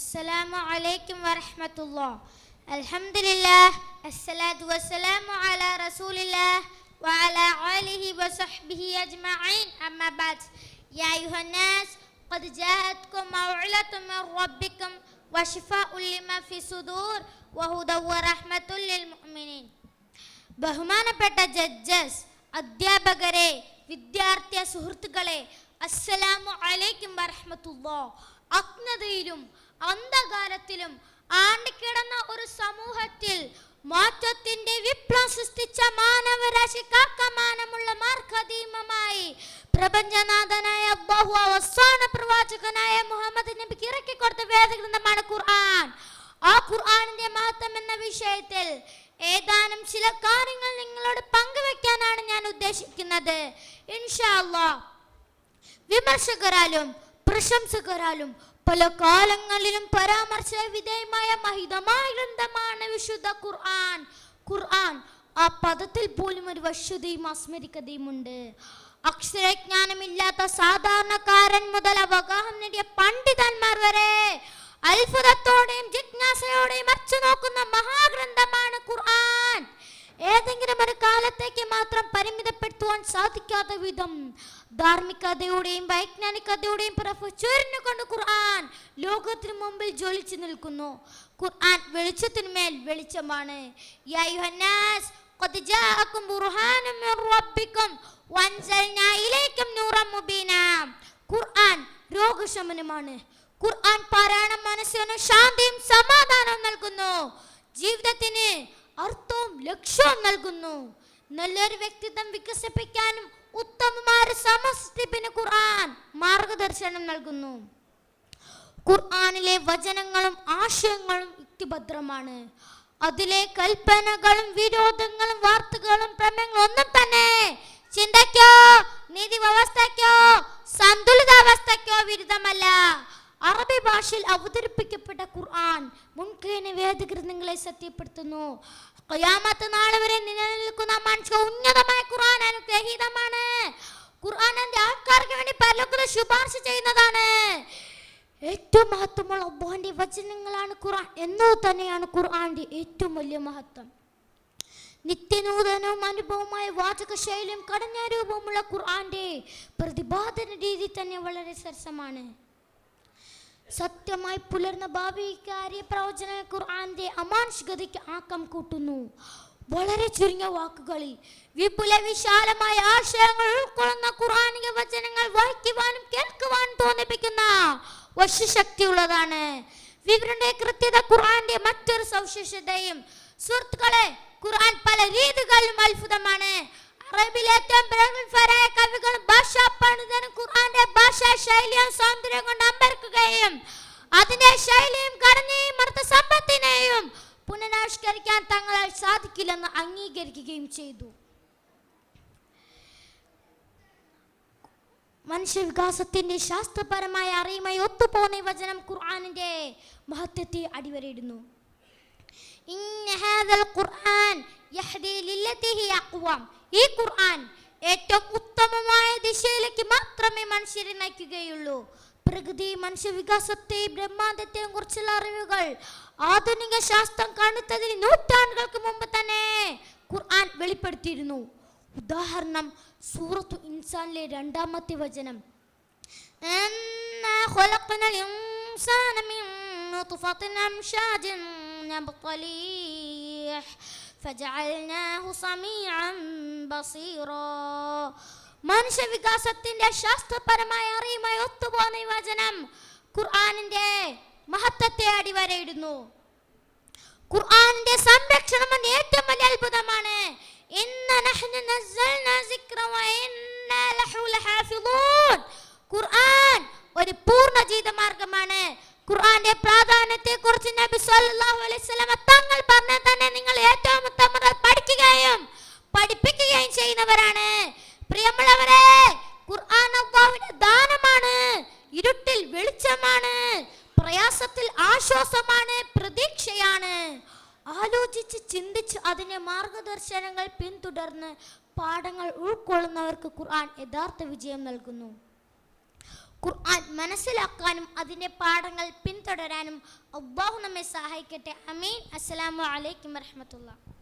السلام عليكم ورحمة الله الحمد لله الصلاة والسلام على رسول الله وعلى آله وصحبه أجمعين أما بعد يا أيها الناس قد جاءتكم موعظة من ربكم وشفاء لما في صدور وهدى ورحمة للمؤمنين ബഹുമാനപ്പെട്ട ജഡ്ജസ് അധ്യാപകരെ വിദ്യാർത്ഥി സുഹൃത്തുക്കളെ അസ്സലാമു അലൈക്കും വറഹ്മത്തുള്ളാ അജ്ഞതയിലും അന്ധകാരത്തിലും ആണ്ടിക്കിടന്ന ഒരു സമൂഹത്തിൽ മാറ്റത്തിന്റെ വിപ്ലവം സൃഷ്ടിച്ച മാനവരാശി കാക്കമാനമുള്ള മാർഗധീമമായി പ്രപഞ്ചനാഥനായ ബഹു അവസാന പ്രവാചകനായ മുഹമ്മദ് നബിക്ക് ഇറക്കിക്കൊടുത്ത വേദഗ്രന്ഥമാണ് ഖുർആൻ. ആ ഖുർആനിന്റെ മഹത്വം എന്ന വിഷയത്തിൽ ഏതാനും ചില കാര്യങ്ങൾ നിങ്ങളോട് പങ്കുവെക്കാനാണ് ഞാൻ ഉദ്ദേശിക്കുന്നത്. ഇൻഷാ വിമർശകരാലും പ്രശംസകരാലും പല കാലങ്ങളിലും പരാമർശ വിധേയമായ മഹിതമായ ഗ്രന്ഥമാണ് വിശുദ്ധ ഖുർആൻ. ഖുർആൻ ആ പദത്തിൽ പോലും ഒരു വശ്യതയും അസ്മരിക്കതയും ഉണ്ട് അക്ഷരജ്ഞാനമില്ലാത്ത സാധാരണക്കാരൻ മുതൽ അവഗാഹം നേടിയ പണ്ഡിതന്മാർ വരെ അത്ഭുതത്തോടെയും ജിജ്ഞാസയോടെയും അച്ചു നോക്കുന്ന മഹാഗ്രന്ഥമാണ് ഖുർആൻ. ഏതെങ്കിലും ഒരു കാലത്തേക്ക് മാത്രം പരിമിതപ്പെടുത്തുവാൻ സാധിക്കാത്ത വിധം ധാർമ്മികതയുടെയും വൈജ്ഞാനികതയുടെയും പ്രഭു ചൊരിഞ്ഞുകൊണ്ട് ഖുർആൻ ലോകത്തിനു മുമ്പിൽ ജ്വലിച്ചു നിൽക്കുന്നു. ഖുർആൻ വെളിച്ചത്തിന്മേൽ വെളിച്ചമാണ്. ഖുർആൻ രോഗശമനമാണ്. ഖുർആൻ പാരായണം മനസ്സിന് ശാന്തിയും സമാധാനവും നൽകുന്നു. ജീവിതത്തിന് അർത്ഥവും ലക്ഷ്യവും നൽകുന്നു. നല്ലൊരു വ്യക്തിത്വം വികസിപ്പിക്കാനും ഉത്തമമായ സമസ്തിപ്പിന് ഖുർആൻ മാർഗദർശനം നൽകുന്നു. ഖുർആനിലെ വചനങ്ങളും ആശയങ്ങളും യുക്തിഭദ്രമാണ് അതിലെ കൽപ്പനകളും വിരോധങ്ങളും അവതരിപ്പിക്കപ്പെട്ട ഖുർആൻ മുൻകേന വേദഗ്രന്ഥങ്ങളെ സത്യപ്പെടുത്തുന്നു. ഖിയാമത്ത് നാൾ വരെ നിലനിൽക്കുന്ന മനുഷ്യ ഉന്നതമായ ഖുർആൻ അനുഗ്രഹീതമാണ്. ഖുർആൻ എന്റെ ആൾക്കാർക്ക് വേണ്ടി പരലോകത്തെ ശുപാർശ ചെയ്യുന്നതാണ്. ഏറ്റവും മഹത്വമുള്ള അള്ളാഹിന്റെ വചനങ്ങളാണ് ഖുർആൻ എന്നത് തന്നെയാണ് ഖുർആന്റെ ഏറ്റവും വലിയ മഹത്വം. നിത്യനൂതനവും അനുഭവമായ വാചക ശൈലിയും കടഞ്ഞ രൂപമുള്ള ഖുർആന്റെ പ്രതിപാദന രീതി തന്നെ വളരെ സരസമാണ്. സത്യമായി പുലർന്ന കാര്യ പ്രവചന ഖുർആന്റെ അമാനുഷികതയ്ക്ക് ആക്കം കൂട്ടുന്നു. വളരെ ചുരുങ്ങിയ വാക്കുകളിൽ വിപുല വിശാലമായ ആശയങ്ങൾ ഉൾക്കൊള്ളുന്ന ഖുർആനിക വചനങ്ങൾ വായിക്കുവാനും കേൾക്കുവാനും തോന്നിപ്പിക്കുന്ന വശശക്തിയുള്ളതാണ് വിവരന്റെ കൃത്യത ഖുർആന്റെ മറ്റൊരു സവിശേഷതയും സുഹൃത്തുക്കളെ ഖുർആൻ പല രീതികളിലും അത്ഭുതമാണ്. അറബിയിലെ ഏറ്റവും പ്രഗത്ഭരായ കവികളും ഭാഷാ പണ്ഡിതനും ഖുർആന്റെ ഭാഷാ ശൈലിയും സൗന്ദര്യം കൊണ്ട് അമ്പരക്കുകയും അതിന്റെ ശൈലിയും ഘടനയും അർത്ഥസമ്പത്തിനെയും പുനരാവിഷ്കരിക്കാൻ തങ്ങളാൽ സാധിക്കില്ലെന്ന് അംഗീകരിക്കുകയും ചെയ്തു. മനുഷ്യവികാസത്തിന്റെ ശാസ്ത്രപരമായ അറിയുമായി ഒത്തുപോകുന്ന ഈ വചനം ഖുർആാനിന്റെ മഹത്വത്തെ അടിവരയിടുന്നു. ഹാദൽ ഖുർആൻ ഈ ഖുർആൻ ഏറ്റവും ഉത്തമമായ ദിശയിലേക്ക് മാത്രമേ മനുഷ്യരെ നയിക്കുകയുള്ളൂ. പ്രകൃതി മനുഷ്യവികാസത്തെയും ബ്രഹ്മാണ്ടത്തെയും കുറിച്ചുള്ള അറിവുകൾ ആധുനിക ശാസ്ത്രം കാണുന്നതിന് നൂറ്റാണ്ടുകൾക്ക് മുമ്പ് തന്നെ ഖുർആൻ വെളിപ്പെടുത്തിയിരുന്നു. ഉദാഹരണം സൂറത്തു ഇൻസാനിലെ രണ്ടാമത്തെ വചനം. ഫജഅൽനാഹു മനുഷ്യവികാസത്തിന്റെ ശാസ്ത്രപരമായ അറിയുമായി ഒത്തുപോകുന്ന വിവചനം ഖുർആാനിന്റെ മഹത്വത്തെ അടിവരയിടുന്നു. ഖുർആാനിന്റെ സംരക്ഷണം ഏറ്റവും വലിയ അത്ഭുതമാണ്. ഖുർആൻ ഒരു പൂർണ ജീവിത മാർഗമാണ് ഖുർആന്റെ പ്രാധാന്യത്തെ കുറിച്ച് നബി സല്ലല്ലാഹു അലൈഹി വസല്ലം തങ്ങൾ പറഞ്ഞ തന്നെ നിങ്ങൾ ഏറ്റവും ചിന്തിച്ച് അതിനെ മാർഗദർശനങ്ങൾ പിന്തുടർന്ന് പാഠങ്ങൾ ഉൾക്കൊള്ളുന്നവർക്ക് ഖുർആൻ യഥാർത്ഥ വിജയം നൽകുന്നു. ഖുർആൻ മനസ്സിലാക്കാനും അതിന്റെ പാഠങ്ങൾ പിന്തുടരാനും അബ്ബാഹു നമ്മെ സഹായിക്കട്ടെ. അമീൻ. അസ്സലാമു അലൈക്കും വറഹ്മത്തുള്ളാഹി.